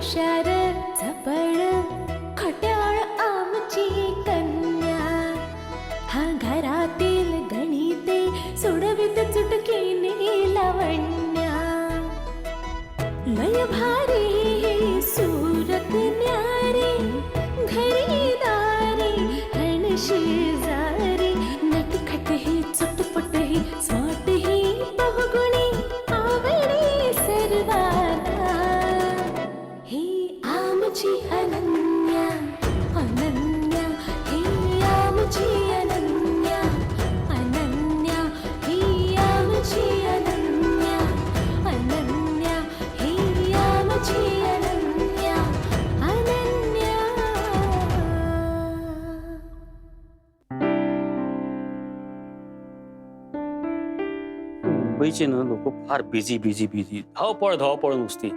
shadow. आमची अनन्या अनन्या ही आमची अनन्या अनन्या ही आमची अनन्या अनन्या ही आमची अनन्या अनन्या मुंबईचे ना लोक फार बिझी बिझी बिझी धावपळ धावपळ नुसती.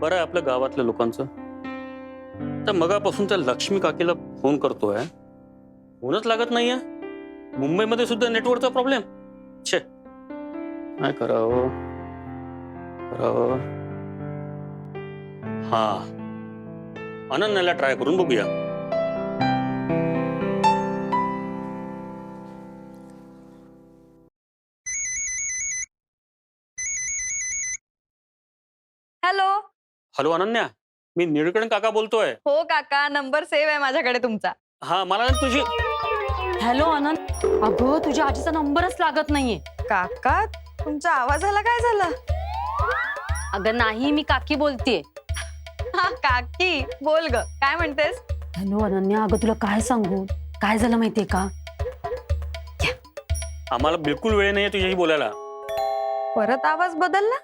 बरं आहे आपल्या गावातल्या लोकांचं? तर मगापासून त्या लक्ष्मी काकीला फोन करतोय. फोनच लागत नाहीये. मुंबईमध्ये सुद्धा नेटवर्कचा प्रॉब्लेम छे. काय करावं? करावं? हा. अनन्याला ट्राय करून बघूया. Hello hello Ananya. मी निळकण काका बोलतोय. हो काका नंबर सेव्ह आहे माझ्याकडे तुमचा. हा मला ना तुझी हॅलो आनंद अगं तुझ्या आजीचा नंबरच लागत नाहीये. काका तुमच्या आवाजाला काय झालं? अगं नाही मी काकी बोलतेय. हा काकी बोल ग काय म्हणतेस? हॅलो अनन्या अगं तुला काय सांगू? काय झालं माहितीये का? आम्हाला बिलकुल वेळ नाहीये तुझ्याशी बोलायला. परत आवाज बदलला?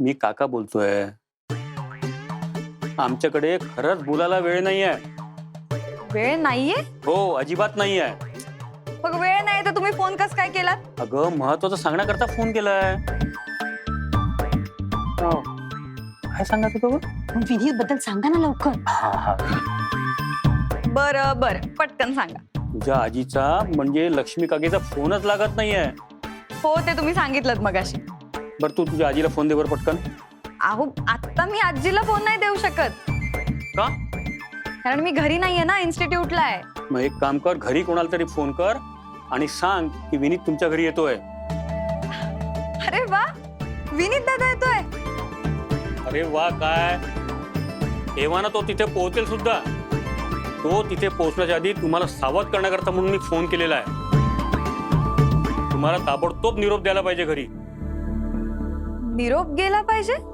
मी काका बोलतोय. आमच्याकडे खरंच बोलायला वेळ नाहीये. वेळ नाहीये? हो अजिबात नाहीये. मग वेळ नाही तर तुम्ही फोन कस काय केलात? अगं महत्वाचं सांगण्याकरता फोन केलाय. हो. काय सांगत होतो? विनीत बद्दल सांगा ना लवकर. हा हा. बर बर. पटकन सांगा. तुझ्या आजीचा म्हणजे लक्ष्मी काकीचा फोनच लागत नाहीये. हो ते तुम्ही सांगितलं मगाशी. बरं तू तुझ्या आजीला फोन दे बरं पटकन. अहो आता मी आजीला फोन नाही देऊ शकत. का? कारण मी घरी नाहीये ना इन्स्टिट्यूटला आहे. मग एक काम कर घरी कोणाला तरी फोन कर आणि सांग की विनीत तुमच्या घरी येतोय. अरे वा विनीत दादा येतोय. अरे वा काय? तेव्हा ना तो तिथे पोहोचेल सुद्धा. तो तिथे पोहोचण्याच्या आधी तुम्हाला सावध करण्याकरता म्हणून मी फोन केलेला आहे. तुम्हाला ताबडतोब निरोप द्यायला पाहिजे घरी. निरोप गेला पाहिजे?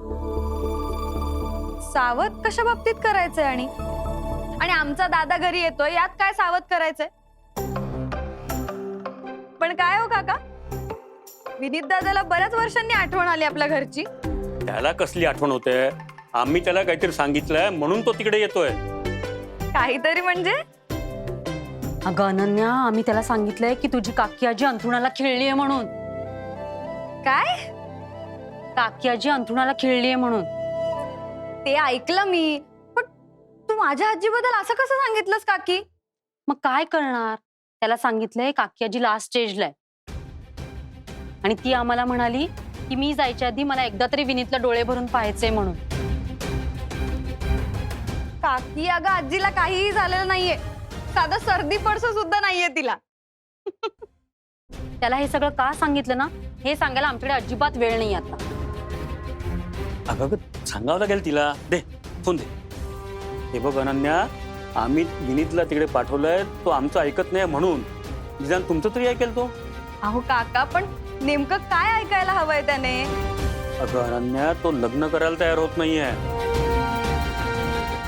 सावध कशा बाबतीत करायचंय आणि? आणि आमचा दादा घरी येतोय यात काय सावध करायचंय? पण काय हो काका? विनीत दादाला बऱ्याच वर्षांनी आठवण आली आपल्या घरची. त्याला कसली आठवण होते? आम्ही त्याला काहीतरी सांगितलंय म्हणून तो तिकडे येतोय. काहीतरी म्हणजे? अगं अनन्या आम्ही त्याला सांगितलंय की तुझी काकी आजी अंथरुणाला खेळलीये म्हणून. काय? काकी आजी अंथरुणाला खेळलीये म्हणून. ते ऐकलं मी. पण तू माझ्या आजीबद्दल असं कसं सांगितलंस काकी? मग काय करणार? त्याला सांगितलंय काकी आजी लास्ट स्टेजला आहे. आणि ती आम्हाला म्हणाली की मी जायच्या आधी मला एकदा तरी विनीतला डोळे भरून पाहायचंय म्हणून. काकी अगं आजीला काहीही झालेलं नाहीये. साधं सर्दी पडसं सुद्धा नाहीये तिला. त्याला हे सगळं का सांगितलं ना? हे सांगायला आमच्याकडे अजिबात वेळ नाही आता. अगं अगं, सांगावं लागेल तिला. दे फोन दे. हे बघ अनन्या आम्ही विनीतला तिकडे पाठवलंय तो आमचं ऐकत नाही म्हणून. निदान तुमचं तरी ऐकेल तो. अहो काका पण नेमकं काय ऐकायला हवंय त्याने? अगं अनन्या तो लग्न करायला तयार होत नाहीये.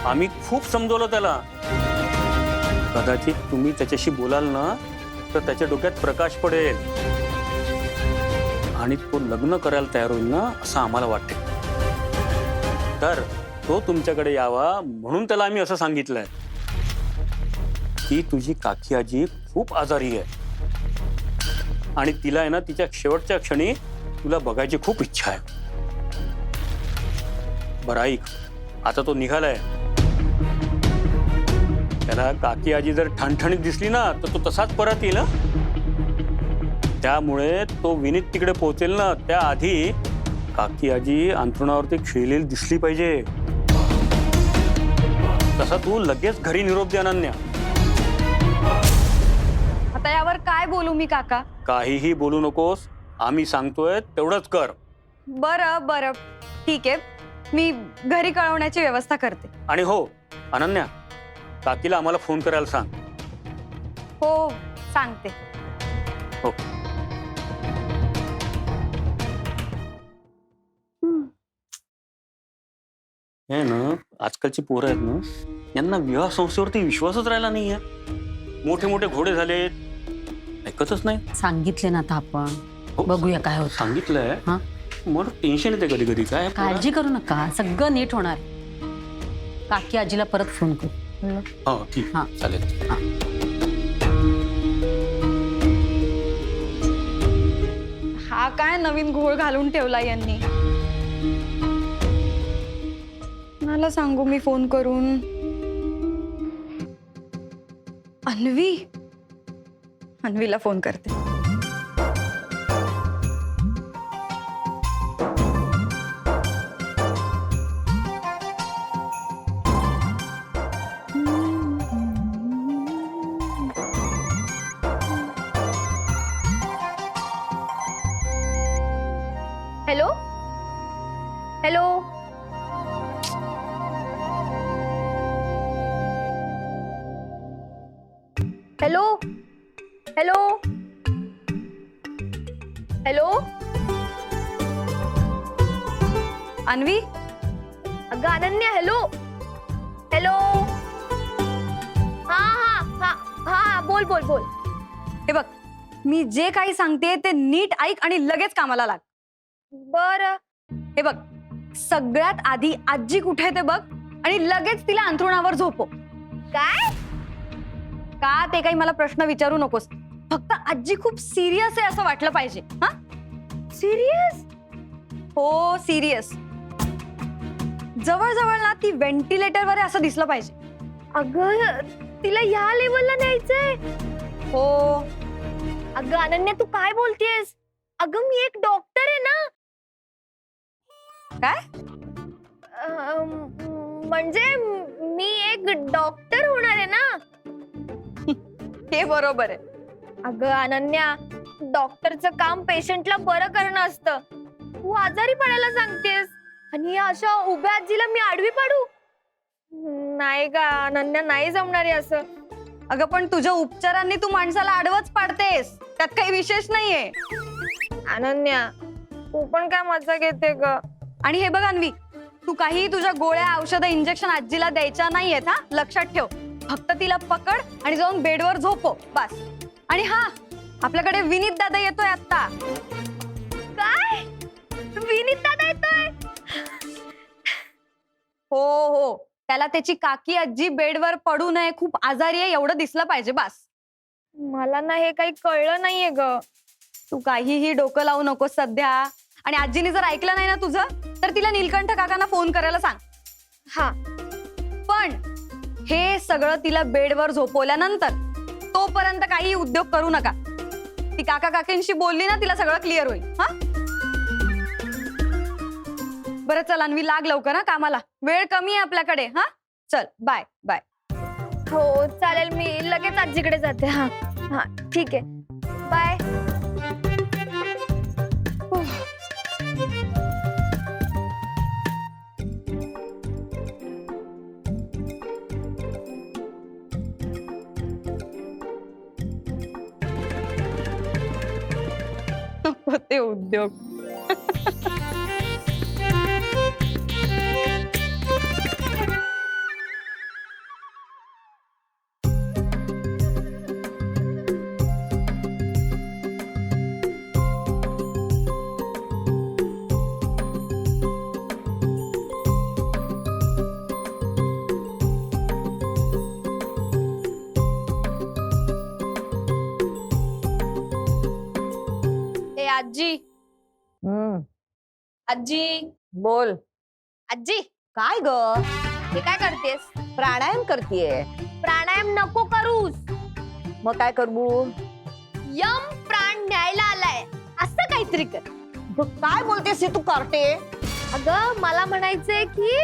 आम्ही खूप समजवलं त्याला. कदाचित तुम्ही त्याच्याशी बोलाल ना तर त्याच्या डोक्यात प्रकाश पडेल. आणि तो लग्न करायला तयार होईल ना असं आम्हाला वाटते तर तो तुमच्याकडे यावा म्हणून त्याला आम्ही असं सांगितलंय. की तुझी काकी आजी खूप आजारी आहे. आणि तिला आहे ना तिच्या शेवटच्या क्षणी तुला बघायची खूप इच्छा आहे. बरं ऐक आता तो निघालाय. त्याला काकी आजी जर ठणठणीत दिसली ना तर तो तसाच परत येईल त्यामुळे तो विनीत तिकडे पोहोचेल ना त्याआधी काकी आजी अंथरुणावरती खेळलेली दिसली पाहिजे. तसा तू लगेच घरी निरोप दे अनन्या. आता यावर काय बोलू मी काका? काहीही बोलू नकोस. आम्ही सांगतोय तेवढंच कर. बरं बरं. ठीक आहे. मी घरी कळवण्याची व्यवस्था करते. आणि हो अनन्या काकीला आम्हाला फोन करायला सांग. हो सांगते. हो. हे ना आजकालची पोरं आहेत ना यांना विवाह संस्थेवरती विश्वासच राहिला नाहीये. मोठे मोठे घोडे झाले ऐकतच नाही. सांगितले ना आता आपण. हो, बघूया काय होत. सांगितलंय? हा? मला टेन्शन येते कधी कधी काय पोरं? काळजी करू नका. सगळं नीट होणार. काकी आजीला परत फोन करू? हा ठीक. हा. चालेल. हा काय नवीन घोळ घालून ठेवला यांनी? कोणाला सांगू मी फोन करून? अन्वी? अन्वीला फोन करते. हे बघ मी जे काही सांगते ते नीट ऐक आणि लगेच कामाला लाग. बर. हे बघ सगळ्यात आधी आजी कुठे आहे ते बघ आणि लगेच तिला अंथरुणावर झोपव. काय? का ते काही मला प्रश्न विचारू नकोस. फक्त आजी खूप सिरियस आहे असं वाटलं पाहिजे. हा? सिरियस हो सिरियस जवळजवळ ना ती व्हेंटिलेटरवर आहे असं दिसलं पाहिजे. अगं तिला या लेवलला न्यायचंय. हो. अगं अनन्या तू काय बोलतेस? अगं मी एक डॉक्टर आहे ना. काय? अं, म्हणजे मी एक डॉक्टर होणार आहे ना. हे बरोबर आहे. अगं अनन्या डॉक्टरचं काम पेशंटला बरं करणं असतं. तू आजारी पडायला सांगतेस. आणि या अशा उभ्या आजीला मी आडवी पाडू? नाही का अनन्या नाही जमणार आहे असं. अगं पण तुझ्या उपचारांनी तू माणसाला आडवच पाडतेस. त्यात काही विशेष नाहीये. अनन्या तू पण काय मजा घेते ग. आणि हे बघ अन्वी तू काही तुझ्या गोळ्या औषधं इंजेक्शन आजीला द्यायच्या नाहीयेत हा? लक्षात ठेव. फक्त तिला पकड आणि जाऊन बेडवर झोपव बस. आणि हा आपल्याकडे विनीत दादा येतोय आता काय? विनीत दादा येतोय? हो हो. त्याला त्याची काकी आजी बेडवर पडू नये खूप आजारी आहे एवढं दिसलं पाहिजे बस. मला ना हे काही कळलं नाहीये ग. तू काहीही डोकं लावू नकोस सध्या. आणि आजीने जर ऐकलं नाही ना तुझं तर तिला नीलकंठ काकांना फोन करायला सांग. हा. पण हे सगळं तिला बेडवर झोपवल्यानंतर तोपर्यंत काही उद्योग करू नका. ती काका काकींशी बोलली ना तिला सगळं क्लिअर होईल. हा? बरं चल अन्वी लाग लवकर हा कामाला. वेळ कमी आहे आपल्याकडे हा? चल बाय बाय. हो चालेल मी लगेच आजीकडे जाते हा. हा ठीक आहे. बाय. ते उद्योग. आजी. हम्म. आजी. बोल. आजी काय ग? हे काय करतेस? प्राणायाम करतीये. प्राणायाम नको करूस. मग काय करू? यम प्राण न्यायला आलाय असं काहीतरी कर. काय बोलतेस हे तू कार्टे? अगं मला म्हणायचंय की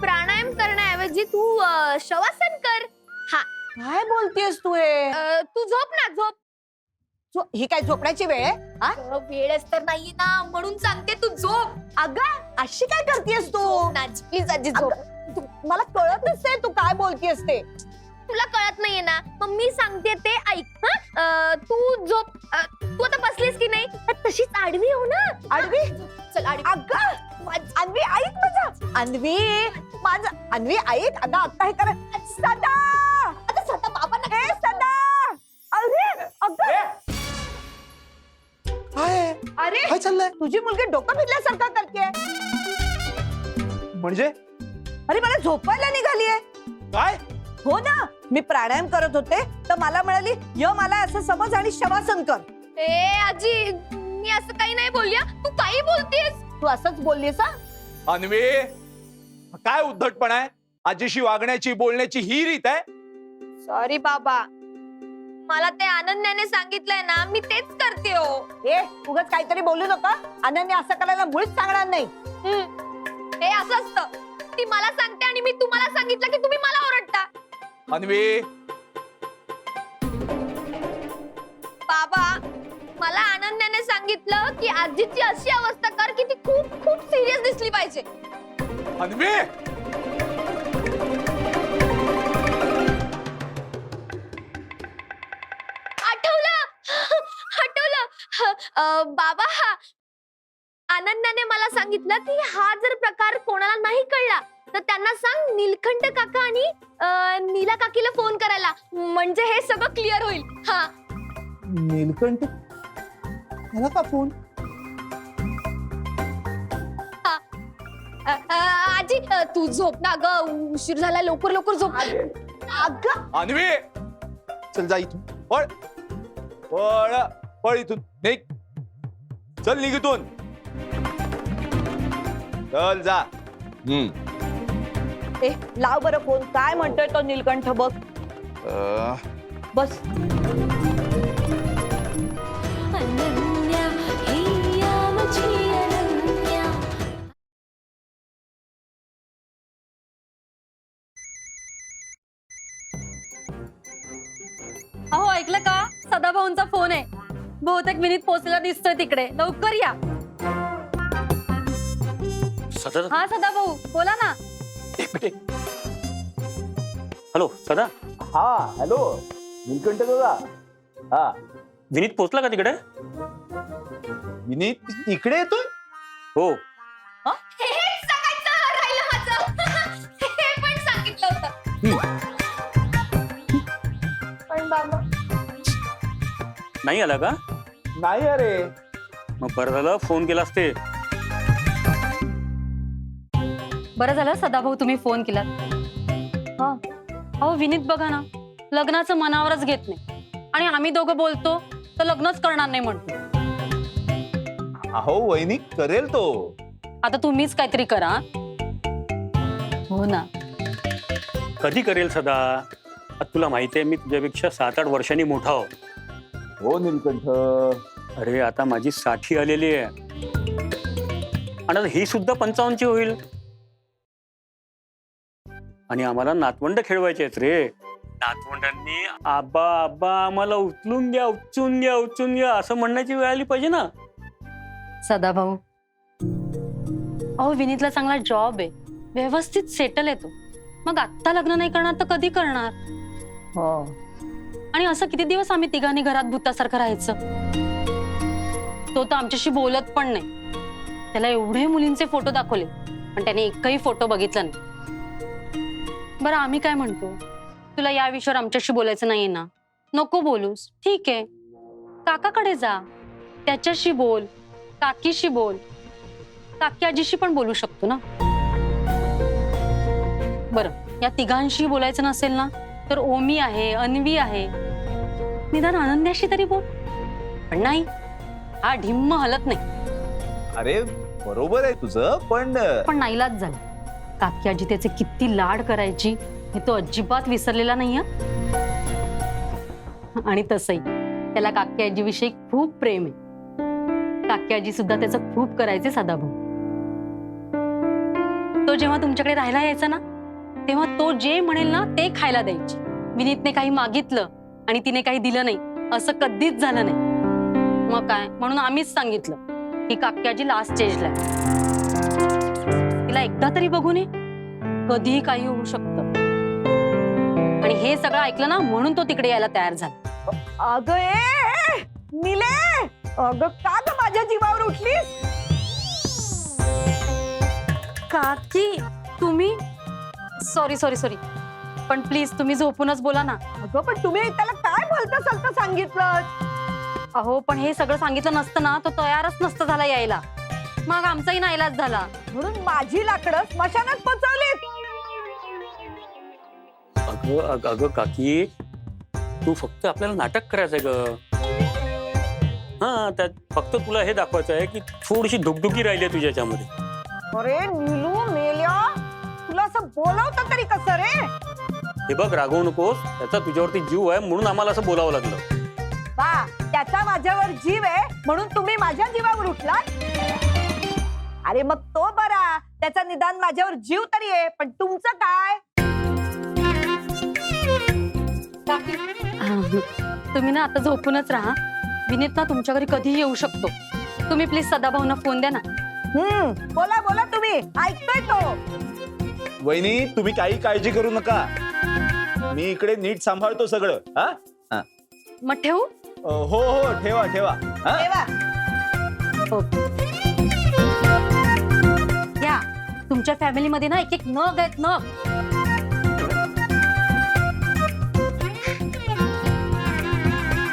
प्राणायाम करण्याऐवजी तू अं, शवासन कर. काय बोलतेस तू हे? अं, तू झोप ना झोप. झो- ही काय झोपण्याची वेळ आहे? हा? अगं, वेळच तर नाहीये ना. म्हणून सांगते तू झोप. अगं अशी काय करतेस तू? नाच प्लीज आजी झोप. तू- मला कळतच आहे तू काय बोलतेस ते. तुला कळत नाहीये ना? मग मी सांगते ते ऐक हं? अं, तू झोप अं, तू आता बसलीस की नाही? तर तशीच आडवी हो ना. आडवी? चल आडवी. अगं अन्वी ऐक माझा अन्वी माझा अन्वी ऐक अगं आता हे कर. सदा! आता स्वतः बाबा ए सदा! अरे अगं काय अरे काय चाललंय. तुझी मुलगी डोकं फिरल्यासारखं करते म्हणजे? अरे मला झोपायला निघालीये. काय? हो ना मी प्राणायाम करत होते तर मला म्हणाली य मला असं समज आणि शवासन कर. ए आजी मी असं काही नाही बोलल्या. तू काही बोलतेस? तू असंच बोललीस हा? अन्वे काय उद्धटपणा आहे? आजीशी वागण्याची बोलण्याची ही रीत आहे? सॉरी बाबा. मला ते आनंदाने सांगितलंय ना मी तेच करते हो. ए उगाच काहीतरी बोलू नका. अनन्या असं करायला मुळीच सांगणार नाही. हम्म. हे असं असतं. ती मला सांगते आणि मी तुम्हाला सांगितलं की तुम्ही मला ओरडता. अन्वे. बाबा मला आनंदाने सांगितलं की आजीची अशी अवस्था कर की ती खूप खूप सिरियस दिसली पाहिजे. अन्वे. बाबा हा आनंदाने मला सांगितलं की हा जर प्रकार कोणाला नाही कळला तर त्यांना सांग नीलकंठ काका आणि नीला काकीला फोन करायला. म्हणजे हे सगळं क्लिअर होईल. हा. नीलकंठ? त्याला का फोन? आजी तू झोप ना ग. उशीर झाला लवकर लवकर झोप. अगं! अन्वे! चल जा इथून. पळ. पळ. पळ इथून. निघ. चल निघ इथून चल जा. हम्म. ए लाव बरं फोन. काय म्हणतोय तो नीलकंठ बघ. बस. अनन्या हिया माझी अनन्या. अहो ऐकलं का? सदाभाऊंचा फोन आहे. बहुतेक विनीत पोहोचलेला दिसतोय तिकडे. लवकर या. सदा? हा सदाभाऊ बोला ना. एक मिनिट. हॅलो सदा? हा हॅलो. नीलकंठ दादा. हा. विनीत पोचला का तिकडे? विनीत इकडे येतोय? हो. हेच सांगायचं राहिलं माझं. हे पण सांगितलं होतं. नाही आला का? नाही अरे. मग बरं झालं फोन केलास ते. बरं झालं सदाभाऊ तुम्ही फोन केलात. हा. अहो विनीत बघा ना लग्नाचं मनावरच घेत नाही. आणि आम्ही दोघं बोलतो तर लग्नच करणार नाही म्हणतो. अहो वहिनी करेल तो. आता तुम्हीच काहीतरी करा हो. ना. कधी करेल सदा? आता तुला माहिती आहे मी तुझ्यापेक्षा सात आठ वर्षांनी मोठा हो हो नीलकंठ. अरे आता माझी साठी आलेली आहे. आणि आता ही सुद्धा पंचावन्नची होईल. आणि आम्हाला नातवंड खेळवायचे आहेत रे. नातवंडांनी आबा आबा आम्हाला उचलून घ्या उचलून घ्या उचलून घ्या असं म्हणण्याची वेळ आली पाहिजे ना. सदाभाऊ अहो विनीतला चांगला जॉब आहे. व्यवस्थित सेटल येतो मग आत्ता लग्न नाही करणार तर कधी करणार? हो. आणि असं किती दिवस आम्ही तिघांनी घरात भूतासारखं राहायचं? तो तर आमच्याशी बोलत पण नाही. त्याला एवढे मुलींचे फोटो दाखवले पण त्याने एकही फोटो बघितला नाही. बरं आम्ही काय म्हणतो? तुला या विषयावर आमच्याशी बोलायचं नाहीये ना? नको बोलूस. ठीक आहे. काकाकडे जा. त्याच्याशी बोल. काकीशी बोल. काकी आजीशी पण बोलू शकतो ना? बरं या तिघांशी बोलायचं नसेल ना? तर ओमी आहे अन्वी आहे. निदान आनंद्याशी तरी बोल. पण नाही हा ढिम्म हलत नाही. अरे बरोबर आहे तुझं पण पण नाईलाच झाला. काकी आजी त्याचे किती लाड करायची हे तो अजिबात विसरलेला नाही हं. आणि तसही त्याला काकी आजीविषयी खूप प्रेम आहे. काकी सुद्धा त्याचं खूप करायचे सदाभाऊ तो जेव्हा तुमच्याकडे राहायला यायचा ना तेव्हा तो जे म्हणेल ना ते खायला द्यायची. विनीतने काही मागितलं आणि तिने काही दिलं नाही. असं कधीच झालं नाही. मग काय? म्हणून आम्हीच सांगितलं की काक्याजी लास्ट स्टेजला. तिला एकदा तरी बघू नये कधीही काही होऊ शकतं. आणि हे सगळं ऐकलं ना म्हणून तो तिकडे यायला तयार झाला. अगं ए, ए निले! अगं का ग माझ्या जीवावर उठलीस? काकी तुम्ही सॉरी सॉरी सॉरी पण प्लीज तुम्ही झोपूनच बोला ना. अगं पण तुम्ही त्याला काय भलतं सलतं सांगितलं अहो पण हे सगळं सांगितलं नसतं ना तो तयारच नसतं झाला यायला. मग आमचाही नाईलाज झाला. म्हणून माझी लाकडं स्मशानात पोचवलीत. अगं अगं अगं काकी तू फक्त आपल्याला नाटक करायचंय ग. हा त्यात फक्त तुला हे दाखवायचं आहे की थोडीशी धुकधुकी राहिली आहे तुझ्या याच्यामध्ये. अरे नीलू मेल्या असं बोलवतं तरी कसं रे? हे बघ रागवू नकोस त्याचा तुझ्यावरती जीव आहे म्हणून आम्हाला असं बोलावं लागलं. बा त्याचा माझ्यावर जीव आहे म्हणून तुम्ही माझ्या जीवावर उठलात? अरे मग तो बरा त्याचा निदान माझ्यावर जीव तरी आहे पण तुमचं काय? तुम्ही ना आता झोपूनच राहा. विनीत ना तुमच्या घरी कधीही येऊ शकतो. तुम्ही प्लीज सदाभाऊंना फोन द्या ना. हम्म बोला बोला तुम्ही ऐकतोय तो. वहिनी तुम्ही काही काळजी करू नका. मी इकडे नीट सांभाळतो सगळं हा? मग ठेवू? अ, हो हो ठेवा ठेवा. हा? या तुमच्या फॅमिलीमध्ये ना एक एक नग आहेत नग.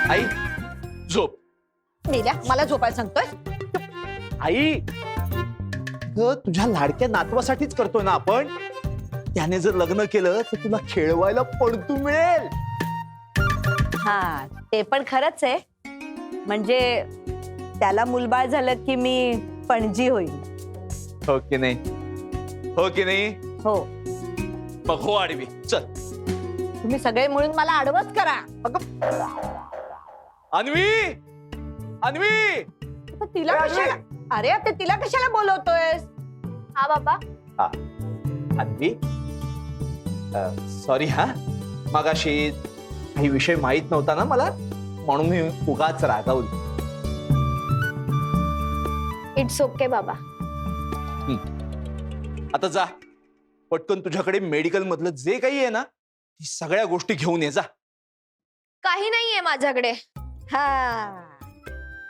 आई झोप. मेल्या मला झोपायला सांगतोय. आई ग तुझ्या लाडक्या नातवासाठीच करतोय ना आपण? त्याने जर लग्न केलं तर तुला खेळवायला पडतू मिळेल. हा ते पण खरंच आहे. म्हणजे त्याला मुलबाळ झालं की मी पणजी होईल हो की नाही? हो की नाही? हो. मग हो आडवी. चल. तुम्ही सगळे मिळून मला आडवच करा. अन्वी! अन्वी! आता तिला कशाला अरे आता तिला कशाला बोलवतोयस? हा बाबा. अन्वी? सॉरी हा. मगाशी काही विषय माहीत नव्हता ना मला म्हणून मी उगाच रागावली. इट्स ओके बाबा. आता जा. पटकन तुझ्याकडे मेडिकल मधलं जे काही आहे ना ती सगळ्या गोष्टी घेऊन ये जा. काही नाहीये माझ्याकडे. हा.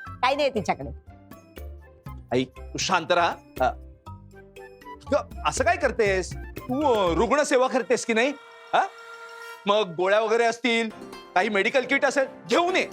काही नाही तिच्याकडे. आई तू शांत राहा. अ, ग, असं काय करतेस? तू अ, रुग्णसेवा करतेस की नाही? हा? मग गोळ्या वगैरे असतील काही मेडिकल किट असेल घेऊन ये.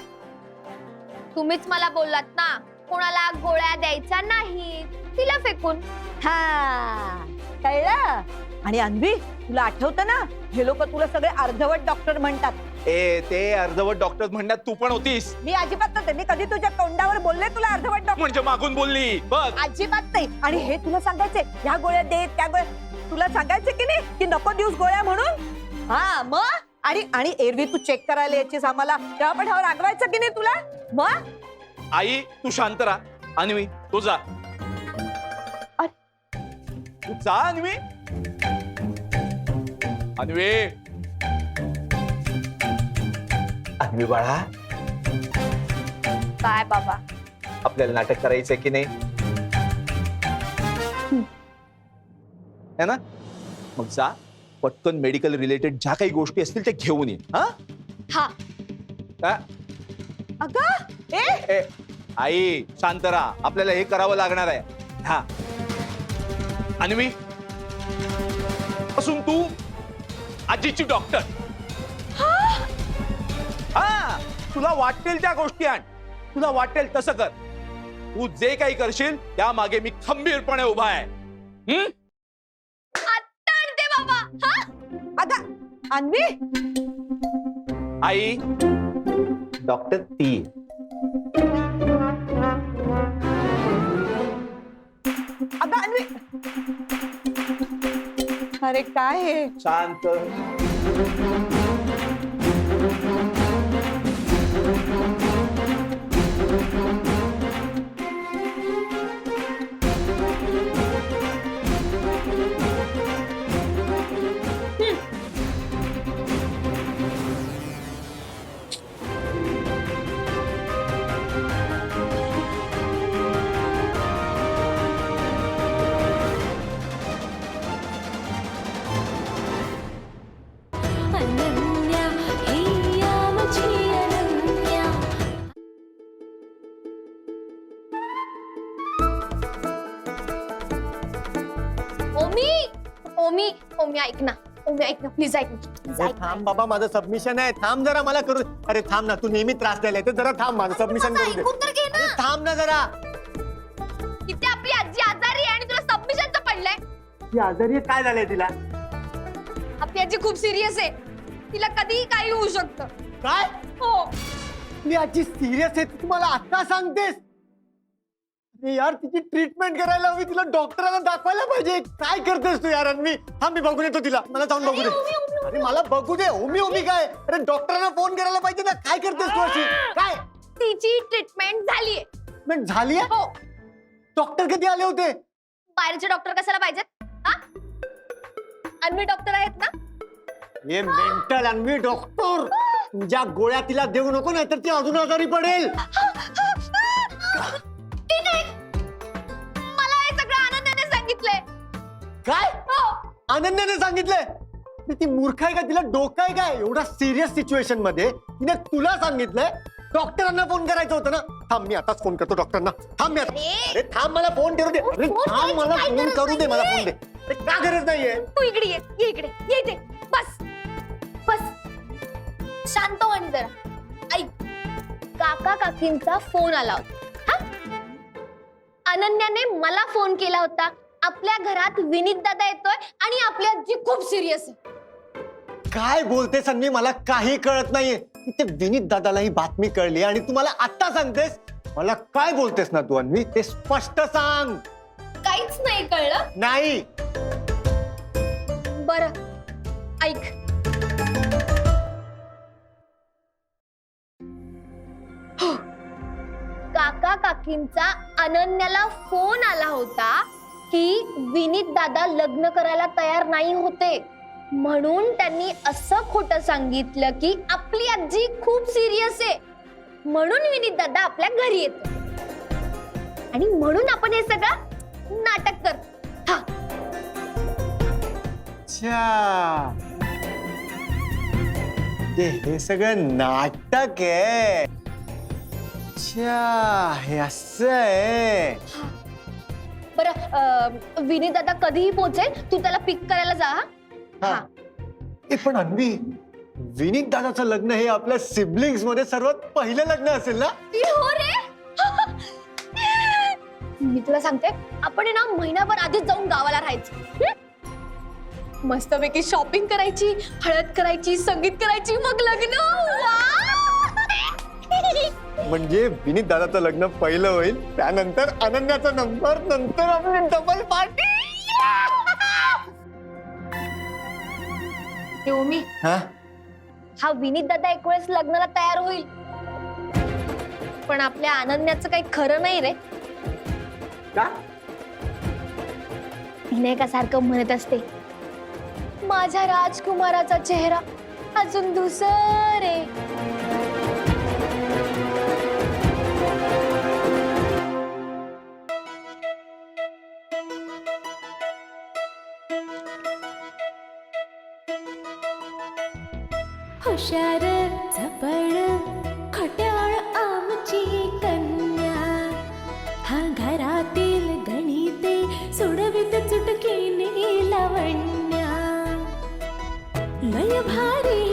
तुम्हीच मला बोललात ना कोणाला गोळ्या द्यायच्या नाही तिला फेकून. हा कळलं? आणि अन्वी तुला आठवतं ना हे लोक तुला सगळे अर्धवट डॉक्टर म्हणतात. ए ते अर्धवट डॉक्टर म्हणण्यात तू पण होतीस. मी अजिबात नव्हते मी कधी तुझ्या तोंडावर बोलले तुला अर्धवट डॉक्टर म्हणजे मागून बोलली बघ. अजिबात नाही. आणि हे तुला सांगायचे ह्या गोळ्या दे त्या गोळ्या तुला सांगायचे की नाही? की नको दिवस गोळ्या म्हणून? हा मग? आणि आणि एरवी तू चेक करायला यायचीस आम्हाला. तेव्हा पण ह्यावर रागवायचं की नाही तुला? मग? आई तू शांत राहा. अन्वी तू जा. तू जा अन्वी. अन्वी. अन्वी बाळा. काय बाबा? आपल्याला नाटक करायचंय की नाही? है ना? मग जा पटकन मेडिकल रिलेटेड ज्या काही गोष्टी असतील त्या घेऊन ये. हा? अगं ए! ए, आई शांत राहा. आपल्याला हे करावं लागणार आहे. हा. अन्वी असून तू आजीची डॉक्टर हा? तुला वाटेल त्या गोष्टी आण. तुला वाटेल तसं कर. तू जे काही करशील त्या मागे मी खंबीरपणे उभा आहे. हम्म? बाबा हा? अगं अन्वी? आई। डॉक्टर ती अगं अन्वी? अरे काय हे? शांत। ओमी ऐक ना. ओमी ऐक ना. प्लीज ऐक ना. Please अरे ऐक ना. थांब बाबा माझं सबमिशन आहे. थांब जरा मला करू. अरे थांब ना तू नेहमी त्रास द्यायला येते. जरा थांब माझं सबमिशन माझं करू दे. ऐकून तर घे ना. अरे थांब ना जरा. इथे आपली आजी आजारी आहे आणि तुला सबमिशनचं पडलंय. ती आजारी आहे, काय झालंय तिला? आपली आजी खूप सिरियस आहे. तिला कधीही काही होऊ शकतं. काय? हो. ती आजी सिरियस आहे तू मला आता सांगतेस. यार तिची ट्रीटमेंट करायला हवी तिला डॉक्टरांना दाखवायला पाहिजे. काय करतेस तू यार? अन्वी हा मी बघून येतो तिला. मला जाऊन बघू दे. अरे मला बघू दे. ओमी ओमी काय? अरे डॉक्टरांना फोन करायला पाहिजे ना. काय करतेस तू अशी? काय? तिची ट्रीटमेंट झालीये. मग झाली हो. डॉक्टर कधी आले होते? बाहेरचे डॉक्टर कशाला पाहिजेत? हा? अन्वी डॉक्टर आहेत ना? हे मेंटल अन्वी डॉक्टर तुझ्या गोळ्या तिला देऊ नको नाही तर ती अजून आजारी पडेल. मला हे सगळं आनंदाने सांगितलंय. काय? हो. अनन्याने सांगितलंय? ती मूर्ख आहे का? तिला डोकं आहे काय एवढा सिरियस सिच्युएशनमध्ये तिने तुला सांगितलंय. डॉक्टरांना फोन करायचं होतं ना? थांब मी आताच फोन करतो डॉक्टरांना. थांब मी आता अरे. अरे थांब मला फोन करू दे. अरे फोन थांब मला काय फोन गरज करू दे मला फोन नाहीये. दे अरे का गरज नाहीये? तू इकडे ये ये इकडे ये इथे. बस. बस. शांत हो आणि जरा. ऐक. काका काकींचा फोन आला होता. अनन्याने मला फोन केला होता. आपल्या घरात विनीत दादा येतोय आणि आपली आजी खूप सिरियस आहे. काय बोलते संधी मला काही कळत नाहीये. ते विनीत दादाला ही बातमी कळली आणि तू मला आत्ता सांगतेस. मला काय बोलतेस ना तू अन्वी? ते स्पष्ट सांग. काहीच नाही कळलं. नाही. बर ऐक. काकींचा अनन्याला फोन आला होता की विनीत दादा लग्न करायला तयार नाही होते. म्हणून त्यांनी असं खोटं सांगितलं की आपली आजी खूप सिरियस आहे. म्हणून विनीत दादा आपल्या घरी येतो. आणि म्हणून आपण हे सगळं नाटक करतो. हा. अच्छा. हे सगळं नाटक आहे. अच्छा हे असं आहे बरं विनीत दादा कधीही पोहोचेल तू त्याला पिक करायला जा हा? हा. ए, पण अन्वी विनीत दादाचं लग्न हे आपल्या सिबलिंग्समध्ये सर्वात पहिलं लग्न असेल ना हो रे मी तुला सांगते आपण आहे ना महिनाभर आधीच जाऊन गावाला राहायचं हं? मस्तपैकी शॉपिंग करायची हळद करायची संगीत करायची मग लग्न वा! म्हणजे विनीत दादाचं लग्न पहिलं होईल त्यानंतर अनन्याचा नंबर नंतर आपली डबल पार्टी मी हा? हा विनीत दादा एक वेळेस लग्नाला तयार होईल. पण आपल्या अनन्याचं काही खरं नाही रे. का? तिने का सारखं म्हणत असते माझ्या राजकुमाराचा चेहरा अजून धुसर ভারী